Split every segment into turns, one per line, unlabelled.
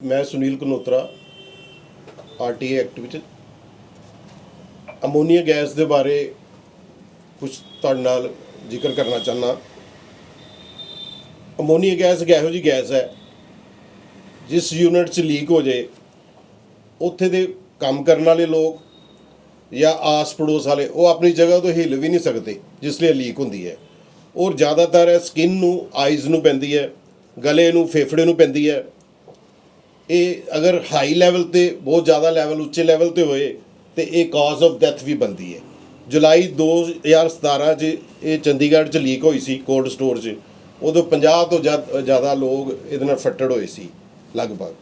ਮੈਂ ਸੁਨੀਲ ਕਨੋਤਰਾ ਆਰਟੀਏ ਵਿੱਚ ammonia gas ਦੇ ਬਾਰੇ ਕੁਝ ਤੁਹਾਡੇ ਨਾਲ ਜ਼ਿਕਰ ਕਰਨਾ ਚਾਹਨਾ ਅਮੋਨੀਆ ਗੈਸ ਇੱਕ ਇਹੋ ਜਿਹੀ ਗੈਸ ਹੈ, ਜਿਸ ਯੂਨਿਟ 'ਚ ਲੀਕ ਹੋ ਜੇ, ਉੱਥੇ ਦੇ ਕੰਮ ਕਰਨ ਵਾਲੇ ਲੋਕ ਜਾਂ ਆਸ ਪੜੋਸ ਵਾਲੇ, ਉਹ ਆਪਣੀ ਜਗ੍ਹਾ ਤੋਂ ਹਿੱਲ ਵੀ ਨਹੀਂ ਸਕਦੇ, ਜਿਸ ਲਈ ਲੀਕ ਹੁੰਦੀ ਹੈ। ਔਰ ਜ਼ਿਆਦਾਤਰ ਇਹ ਸਕਿਨ ਨੂੰ, ਆਈਜ਼ ਨੂੰ ਪੈਂਦੀ ਹੈ, ਗਲੇ ਨੂੰ, ਫੇਫੜੇ ਨੂੰ ਪੈਂਦੀ ਹੈ। ਇਹ ਅਗਰ ਹਾਈ ਲੈਵਲ ਤੇ, ਬਹੁਤ ਜ਼ਿਆਦਾ ਲੈਵਲ ਉੱਚੇ ਲੈਵਲ ਤੇ ਹੋਏ, ਤੇ ਇਹ ਕਾਜ਼ ਆਫ ਡੈਥ ਵੀ ਬਣਦੀ ਹੈ। ਜੁਲਾਈ 2017 ਚ ਇਹ ਚੰਡੀਗੜ੍ਹ ਚ ਲੀਕ ਹੋਈ ਸੀ ਕੋਲਡ ਸਟੋਰ 'ਚ ਉਦੋਂ 50 ਤੋਂ ਜ਼ਿਆ- ਜ਼ਿਆਦਾ ਲੋਕ ਇਹਦੇ ਨਾਲ ਫੱਟੜ ਹੋਏ ਸੀ, ਲਗਭਗ।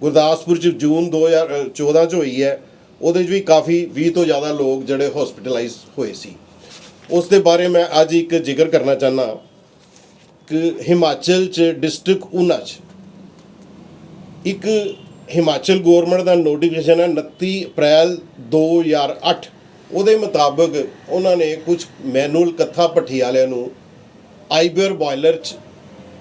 ਗੁਰਦਾਸਪੁਰ ਚ ਜੂਨ 2014 ਚ ਹੋਈ ਹੈ, ਉਹਦੇ 'ਚ ਵੀ ਕਾਫੀ 20 ਤੋਂ ਜ਼ਿਆਦਾ ਲੋਕ ਜਿਹੜੇ ਹਸਪੀਟਲਾਈਜ਼ ਹੋਏ ਸੀ। ਉਸ ਦੇ ਬਾਰੇ ਮੈਂ ਅੱਜ ਇੱਕ ਜ਼ਿਕਰ ਕਰਨਾ ਚਾਹਨਾ ਕਿ ਹਿਮਾਚਲ ਚ ਡਿਸਟ੍ਰਿਕਟ ਊਨਾ ਚ ਇੱਕ ਹਿਮਾਚਲ ਗਵਰਨਮੈਂਟ ਦਾ ਨੋਟੀਫਿਕੇਸ਼ਨ ਹੈ 29 ਅਪ੍ਰੈਲ 2008 ਉਹਦੇ ਮੁਤਾਬਕ ਉਹਨਾਂ ਨੇ ਕੁਝ ਮੈਨੂਅਲ ਕੱਥਾ ਭੱਠੀ ਵਾਲਿਆਂ ਨੂੰ ਆਈਬਰ ਬਾਇਲਰ ਚ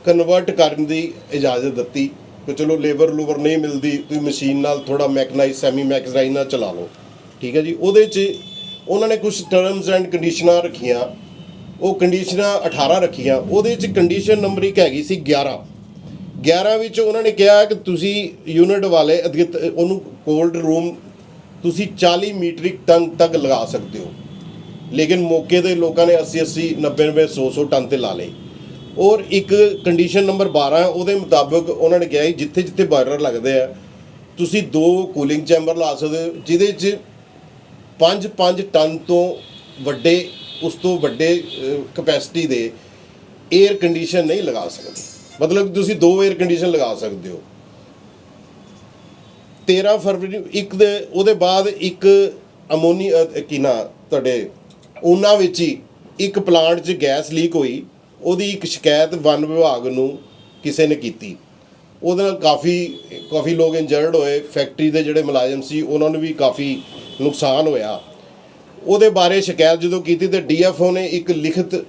ਕਨਵਰਟ ਕਰਨ ਦੀ ਇਜਾਜ਼ਤ ਦਿੱਤੀ ਕਿ ਚਲੋ ਲੇਬਰ ਲੂਬਰ ਨਹੀਂ ਮਿਲਦੀ, ਤੁਸੀਂ ਮਸ਼ੀਨ ਨਾਲ ਥੋੜਾ ਮੈਕਨਾਈਜ਼ ਸੈਮੀ ਮੈਕਨਾਈਜ਼ ਨਾਲ ਚਲਾ ਲਓ। ਠੀਕ ਹੈ ਜੀ, ਉਹਦੇ ਚ ਉਹਨਾਂ ਨੇ ਕੁਝ ਟਰਮਸ ਐਂਡ ਕੰਡੀਸ਼ਨਾਂ ਰੱਖੀਆਂ। ਉਹ ਕੰਡੀਸ਼ਨਾਂ 18 ਰੱਖੀਆਂ। ਉਹਦੇ ਚ ਕੰਡੀਸ਼ਨ ਨੰਬਰ ਇੱਕ ਹੈਗੀ ਸੀ 11 11 ਵਿੱਚ ਉਹਨਾਂ ਨੇ ਕਿਹਾ ਕਿ ਤੁਸੀਂ ਯੂਨਿਟ ਵਾਲੇ ਅਧਿਕ ਉਹਨੂੰ ਕੋਲਡ ਰੂਮ ਤੁਸੀਂ 40 ਮੀਟ੍ਰਿਕ ਟਨ ਤੱਕ ਲਗਾ ਸਕਦੇ ਹੋ। ਲੇਕਿਨ ਮੌਕੇ ਤੇ ਲੋਕਾਂ ਨੇ 80 80 90 90 100 100 ਟਨ ਤੇ ਲਾ ਲਏ। ਔਰ ਇੱਕ ਕੰਡੀਸ਼ਨ ਨੰਬਰ 12 ਉਹਦੇ ਮੁਤਾਬਕ ਉਹਨਾਂ ਨੇ ਕਿਹਾ ਸੀ ਜਿੱਥੇ ਜਿੱਥੇ ਬਾਇਲਰ ਲੱਗਦੇ ਆ, ਤੁਸੀਂ ਦੋ ਕੂਲਿੰਗ ਚੈਂਬਰ ਲਾ ਸਕਦੇ ਹੋ, ਜਿਹਦੇ 'ਚ 5 5 ਟਨ ਤੋਂ ਵੱਡੇ, ਉਸ ਤੋਂ ਵੱਡੇ ਕਪੈਸਿਟੀ ਦੇ 에ਅਰ ਕੰਡੀਸ਼ਨ ਨਹੀਂ ਲਗਾ ਸਕਦੇ। ਮਤਲਬ ਕਿ ਤੁਸੀਂ ਦੋ 에ਅਰ ਕੰਡੀਸ਼ਨ ਲਗਾ ਸਕਦੇ ਹੋ। 13 ਫਰਵਰੀ ਇੱਕ ਦੇ ਉਹਦੇ ਬਾਅਦ ਇੱਕ ਅਮੋਨੀ ਅ, ਕੀ ਨਾ ਤੁਹਾਡੇ ਉਹਨਾਂ ਵਿੱਚ ਹੀ ਇੱਕ ਪਲਾਂਟ 'ਚ ਗੈਸ ਲੀਕ ਹੋਈ। ਉਹਦੀ ਇੱਕ ਸ਼ਿਕਾਇਤ ਵਨ ਵਿਭਾਗ ਨੂੰ ਕਿਸੇ ਨੇ ਕੀਤੀ। ਉਹਦੇ ਨਾਲ ਕਾਫੀ ਕਾਫੀ ਲੋਕ ਇੰਜਰਡ ਹੋਏ। ਫੈਕਟਰੀ ਦੇ ਜਿਹੜੇ ਮੁਲਾਜ਼ਮ ਸੀ ਉਹਨਾਂ ਨੂੰ ਵੀ ਕਾਫੀ ਨੁਕਸਾਨ ਹੋਇਆ। ਉਹਦੇ ਬਾਰੇ ਸ਼ਿਕਾਇਤ ਜਦੋਂ ਕੀਤੀ ਤੇ ਡੀਐਫਓ ਨੇ ਇੱਕ ਲਿਖਤ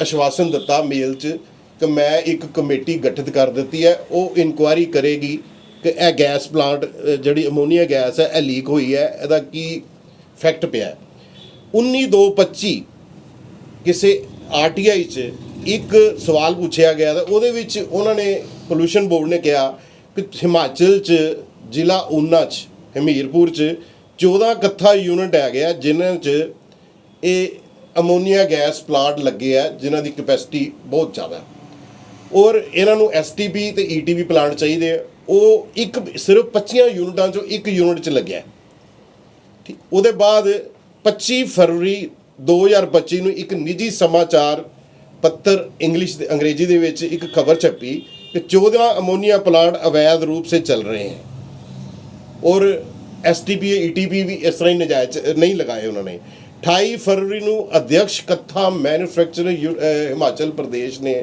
ਆਸ਼ਵਾਸਨ ਦਿੱਤਾ ਮੇਲ 'ਚ ਕਿ ਮੈਂ ਇੱਕ ਕਮੇਟੀ ਗਠਿਤ ਕਰ ਦਿੱਤੀ ਹੈ, ਉਹ ਇਨਕੁਆਇਰੀ ਕਰੇਗੀ ਕਿ ਇਹ ਗੈਸ ਪਲਾਂਟ ਜਿਹੜੀ ਅਮੋਨੀਆ ਗੈਸ ਹੈ, ਇਹ ਲੀਕ ਹੋਈ ਹੈ, ਇਹਦਾ ਕੀ ਫੈਕਟ ਪਿਆ ਹੈ। 19225 ਕਿਸੇ ਆਰਟੀਆਈ 'ਚ ਇੱਕ ਸਵਾਲ ਪੁੱਛਿਆ ਗਿਆ ਤਾਂ ਉਹਦੇ ਵਿੱਚ ਉਹਨਾਂ ਨੇ ਪੋਲੂਸ਼ਨ ਬੋਰਡ ਨੇ ਕਿਹਾ ਕਿ ਹਿਮਾਚਲ 'ਚ, ਜ਼ਿਲ੍ਹਾ ਊਨਾ 'ਚ, ਹਮੀਰਪੁਰ 'ਚ 14 ਕੱਥਾ ਯੂਨਿਟ ਹੈਗੇ ਆ, ਜਿਨ੍ਹਾਂ 'ਚ ਇਹ ਅਮੋਨੀਆ ਗੈਸ ਪਲਾਂਟ ਲੱਗੇ ਆ, ਜਿਨ੍ਹਾਂ ਦੀ ਕਪੈਸਿਟੀ ਬਹੁਤ ਜ਼ਿਆਦਾ ਹੈ। ਔਰ ਇਹਨਾਂ ਨੂੰ ਐਸਟੀਪੀ ਤੇ ਈਟੀਪੀ ਪਲਾਂਟ ਚਾਹੀਦੇ ਆ। ਉਹ ਇੱਕ ਸਿਰਫ 25 ਯੂਨਿਟਾਂ ਚੋਂ ਇੱਕ ਯੂਨਿਟ 'ਚ ਲੱਗਿਆ। ਠੀਕ, ਉਹਦੇ ਬਾਅਦ 25 ਫਰਵਰੀ 2025 ਨੂੰ ਇੱਕ ਨਿੱਜੀ ਸਮਾਚਾਰ ਪੱਤਰ ਇੰਗਲਿਸ਼ ਤੇ ਅੰਗਰੇਜ਼ੀ ਦੇ ਵਿੱਚ ਇੱਕ ਖਬਰ ਛਪੀ ਕਿ 14 ਅਮੋਨੀਆ ਪਲਾਂਟ ਅਵੈਧ ਰੂਪ ਸੇ ਚੱਲ ਰਹੇ ਹਨ ਔਰ ਐਸਟੀਪੀ ਈਟੀਪੀ ਵੀ ਇਸ ਤਰ੍ਹਾਂ ਹੀ ਨਜਾਇਜ਼, ਨਹੀਂ ਲਗਾਏ ਉਹਨਾਂ ਨੇ। 28 ਫਰਵਰੀ ਨੂੰ ਅਧਿਕਸ਼ ਕੱਥਾ ਮੈਨੂਫੈਕਚਰ ਹਿਮਾਚਲ ਪ੍ਰਦੇਸ਼ ਨੇ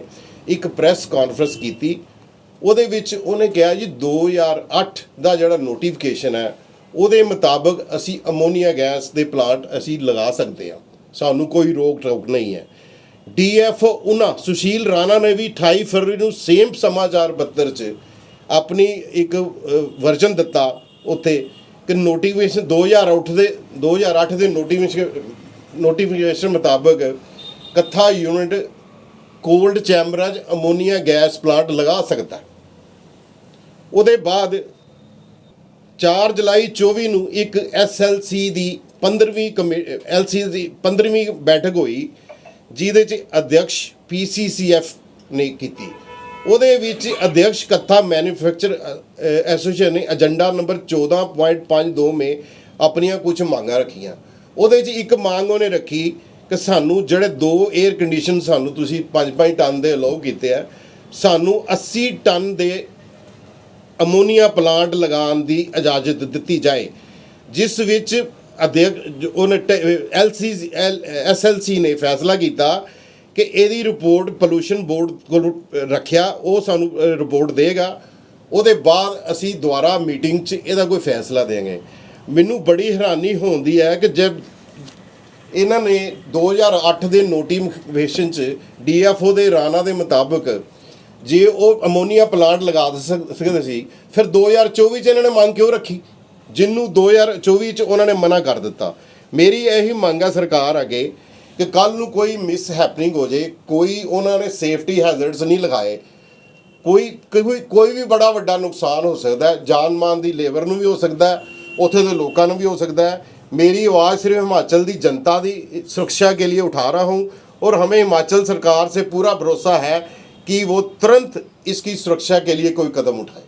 ਇੱਕ ਪ੍ਰੈਸ ਕਾਨਫਰੰਸ ਕੀਤੀ। ਉਹਦੇ ਵਿੱਚ ਉਹਨੇ ਕਿਹਾ ਜੀ 2008 ਦਾ ਜਿਹੜਾ ਨੋਟੀਫਿਕੇਸ਼ਨ ਹੈ, ਉਹਦੇ ਮੁਤਾਬਕ ਅਸੀਂ ਅਮੋਨੀਆ ਗੈਸ ਦੇ ਪਲਾਂਟ ਅਸੀਂ ਲਗਾ ਸਕਦੇ ਹਾਂ। ਸਾਨੂੰ ਕੋਈ ਰੋਕ ਟੋਕ ਨਹੀਂ ਹੈ। ਡੀਐਫ ਉਹਨਾਂ ਸੁਸ਼ੀਲ ਰਾਣਾ ਨੇ ਵੀ 28 ਫਰਵਰੀ ਨੂੰ ਸੇਮ ਸਮਾਚਾਰ ਪੱਤਰ 'ਚ ਆਪਣੀ ਇੱਕ ਵਰਜਨ ਦਿੱਤਾ ਉੱਥੇ। ਕਿ ਨੋਟੀਫਿਕੇਸ਼ਨ 2008 ਦੇ 2008 ਦੇ ਨੋਟੀਫਿਕੇਸ਼ਨ ਨੋਟੀਫਿਕੇਸ਼ਨ ਮੁਤਾਬਕ ਕੱਥਾ ਯੂਨਿਟ ਕੋਲਡ ਚੈਂਬਰਾਂ 'ਚ ਅਮੋਨੀਆ ਗੈਸ ਪਲਾਂਟ ਲਗਾ ਸਕਦਾ ਉਹਦੇ ਬਾਅਦ 4 ਜੁਲਾਈ 24 ਨੂੰ ਇੱਕ ਐਸਐਲਸੀ ਦੀ 15ਵੀਂ ਐਲਸੀ ਦੀ 15ਵੀਂ ਬੈਠਕ ਹੋਈ, ਜਿਹਦੇ 'ਚ ਅਧਿਕਸ਼ ਪੀਸੀਸੀਐਫ ਨੇ ਕੀਤੀ। ਉਹਦੇ ਵਿੱਚ ਅਧਿਕਸ਼ ਕੱਥਾ ਮੈਨੂਫੈਕਚਰ ਐਸੋਸੀਏਸ਼ਨ ਨੇ ਏਜੰਡਾ ਨੰਬਰ 14.52 ਮੇ ਆਪਣੀਆਂ ਕੁਝ ਮੰਗਾਂ ਰੱਖੀਆਂ। ਉਹਦੇ 'ਚ ਇੱਕ ਮੰਗ ਉਹਨੇ ਰੱਖੀ ਕਿ ਸਾਨੂੰ ਜਿਹੜੇ ਦੋ 에ਅਰ ਕੰਡੀਸ਼ਨ ਸਾਨੂੰ ਤੁਸੀਂ 5-5 ਟਨ ਦੇ ਅਲਾਉ ਕੀਤੇ ਆ, ਸਾਨੂੰ 80 ਟਨ ਦੇ ਅਮੋਨੀਆ ਪਲਾਂਟ ਲਗਾਉਣ ਦੀ ਇਜਾਜ਼ਤ ਦਿੱਤੀ ਜਾਏ, ਜਿਸ ਵਿੱਚ ਅਧਿਕ ਜੋ ਉਹਨੇ ਐਲਸੀ ਐਸਐਲਸੀ ਨੇ ਫੈਸਲਾ ਕੀਤਾ ਕਿ ਇਹਦੀ ਰਿਪੋਰਟ ਪੋਲੂਸ਼ਨ ਬੋਰਡ ਕੋਲ ਰੱਖਿਆ, ਉਹ ਸਾਨੂੰ ਰਿਪੋਰਟ ਦੇਗਾ। ਉਹਦੇ ਬਾਅਦ ਅਸੀਂ ਦੁਬਾਰਾ ਮੀਟਿੰਗ 'ਚ ਇਹਦਾ ਕੋਈ ਫੈਸਲਾ ਦੇਵਾਂਗੇ। ਮੈਨੂੰ ਬੜੀ ਹੈਰਾਨੀ ਹੁੰਦੀ ਹੈ ਕਿ ਜਦ ਇਹਨਾਂ ਨੇ 2008 ਦੇ ਨੋਟੀਫਿਕੇਸ਼ਨ 'ਚ ਡੀਐਫਓ ਦੇ ਰਾਣਾ ਦੇ ਮੁਤਾਬਕ ਜੇ ਉਹ ਅਮੋਨੀਆ ਪਲਾਂਟ ਲਗਾ ਸਕਦੇ ਸੀ, ਫਿਰ 2024 ਚ ਇਹਨਾਂ ਨੇ ਮੰਗ ਕਿਉਂ ਰੱਖੀ? ਜਿਹਨੂੰ 2024 ਚ ਉਹਨਾਂ ਨੇ ਮਨਾ ਕਰ ਦਿੱਤਾ। ਮੇਰੀ ਇਹੀ ਮੰਗ ਹੈ ਸਰਕਾਰ ਅੱਗੇ ਕਿ ਕੱਲ ਨੂੰ ਕੋਈ ਮਿਸ ਹੈਪਨਿੰਗ ਹੋ ਜੇ, ਕੋਈ ਉਹਨਾਂ ਨੇ ਸੇਫਟੀ ਹੈਜ਼ਰਡਸ ਨਹੀਂ ਲਗਾਏ, ਕੋਈ ਕੋਈ ਕੋਈ ਵੀ ਬੜਾ ਵੱਡਾ ਨੁਕਸਾਨ ਹੋ ਸਕਦਾ ਹੈ ਜਾਨ ਮਾਨ ਦੀ ਲੇਬਰ ਨੂੰ ਵੀ ਹੋ ਸਕਦਾ ਹੈ, ਉੱਥੇ ਦੇ ਲੋਕਾਂ ਨੂੰ ਵੀ ਹੋ ਸਕਦਾ ਹੈ मेरी आवाज़ सिर्फ हिमाचल की जनता की सुरक्षा के लिए उठा रहा हूँ और हमें हिमाचल सरकार से पूरा भरोसा है कि वो तुरंत इसकी सुरक्षा के लिए कोई कदम उठाए